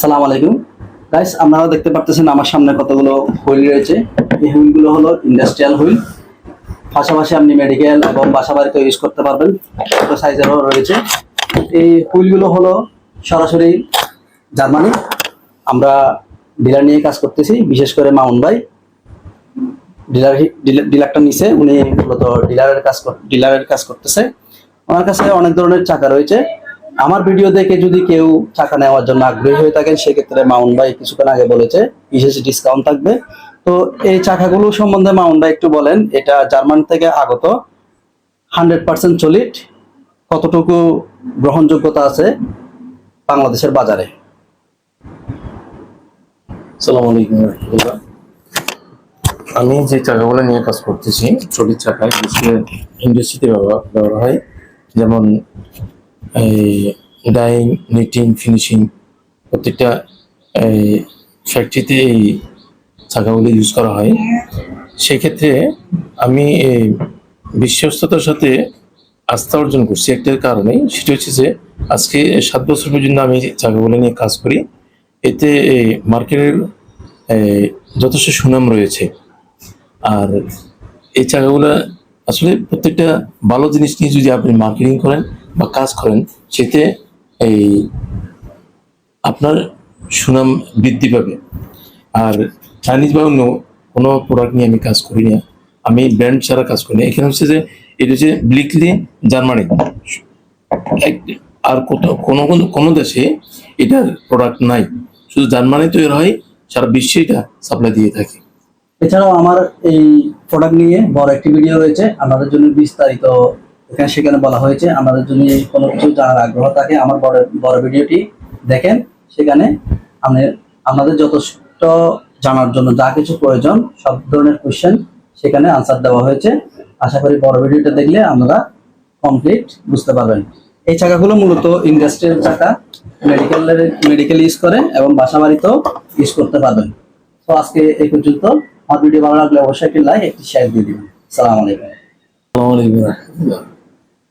সালাম আলাইকুম। গাইস আপনারা দেখতে পারতেছেন আমার সামনে কতগুলো হুইল রয়েছে। এই হুইলগুলো হলো ইন্ডাস্ট্রিয়াল হুইল। পাশাপাশি আপনি মেডিকেল এবং বাসা বাড়িতে ইউজ করতে পারবেন। ছোটো সাইজেরও রয়েছে। এই হুইলগুলো হলো সরাসরি জার্মানি। আমরা ডিলার নিয়ে কাজ করতেছি, বিশেষ করে মাউন ভাই। ডিলার ডিলারটা নিচে উনি মূলত ডিলারের কাজ ডিলারের কাজ করতেছে। ওনার কাছে অনেক ধরনের চাকা রয়েছে। আমার ভিডিও দেখে যদি কেউ চাকা নেওয়ার জন্য আগ্রহী হয়ে থাকেন, সেক্ষেত্রে মাউন্ট ভাই কিছুক্ষণ আগে বলেছে, বিশেষ ডিসকাউন্ট থাকবে। তো এই চাকাগুলো সম্বন্ধে মাউন্ট ভাই একটু বলেন, এটা জার্মান থেকে আগত হান্ড্রেড পার্সেন্ট চলিট কতটুকু গ্রহণযোগ্যতা আছে বাংলাদেশের বাজারে? আলাইকুম আমি যে চাকাগুলো নিয়ে কাজ করতেছি চলির চাকায়, বিশেষ ইন্ডাস্ট্রিতে ব্যবহার হয়, যেমন এই ডাইং, নিটিং, ফিনিশিং প্রত্যেকটা, এই ফ্যাক্টরিতে এই চাকাগুলো ইউজ করা হয়। সেক্ষেত্রে আমি এই বিশ্বস্ততার সাথে আস্থা অর্জন করছি একটার কারণে, সেটা হচ্ছে যে আজকে সাত বছর পর্যন্ত আমি চাকাগুলো নিয়ে কাজ করি। এতে মার্কেটের যথেষ্ট সুনাম রয়েছে। আর এই চাকাগুলো আসলে প্রত্যেকটা ভালো জিনিস নিয়ে যদি আপনি মার্কেটিং করেন বা কাজ করেন, সেতে এই আপনার সুনাম বৃদ্ধি পাবে। আর চাইনিজ বা অন্য কোনো প্রোডাক্ট নিয়ে আমি কাজ করি না। আমি ব্র্যান্ড ছাড়া কাজ করি না। এখানে হচ্ছে যে, এটা হচ্ছে ব্লিকলি জার্মানি আর কোথাও, কোনো, কোনো- দেশে এটার প্রোডাক্ট নাই। শুধু জার্মানি তৈরি হয়, সারা বিশ্বে এটা সাপ্লাই দিয়ে থাকে। এছাড়াও আমার এই প্রোডাক্ট নিয়ে বড় একটি ভিডিও রয়েছে। আমাদের জন্য বিস্তারিত এখানে সেখানে বলা হয়েছে, আমাদের যদি কোনো কিছু জানার আগ্রহ থাকে, আমার বড় বড় ভিডিওটি দেখেন। সেখানে আমি আপনাদের যথেষ্ট জানার জন্য যা কিছু প্রয়োজন, সব ধরনের কোয়েশ্চেন সেখানে আনসার দেওয়া হয়েছে। আশা করি বড় ভিডিওটা দেখলে আপনারা কমপ্লিট বুঝতে পারবেন। এই চাকাগুলো মূলত ইন্ডাস্ট্রিয়াল চাকা মেডিকেলের মেডিকেল ইউজ করে এবং বাসা বাড়িতেও ইউজ করতে পারবেন। তো আজকে এই পর্যন্ত। আমার ভিডিও ভালো লাগলে অবশ্যই একটি লাইক একটি শেয়ার দিয়ে দিবেন। সালাম আলাইকুম।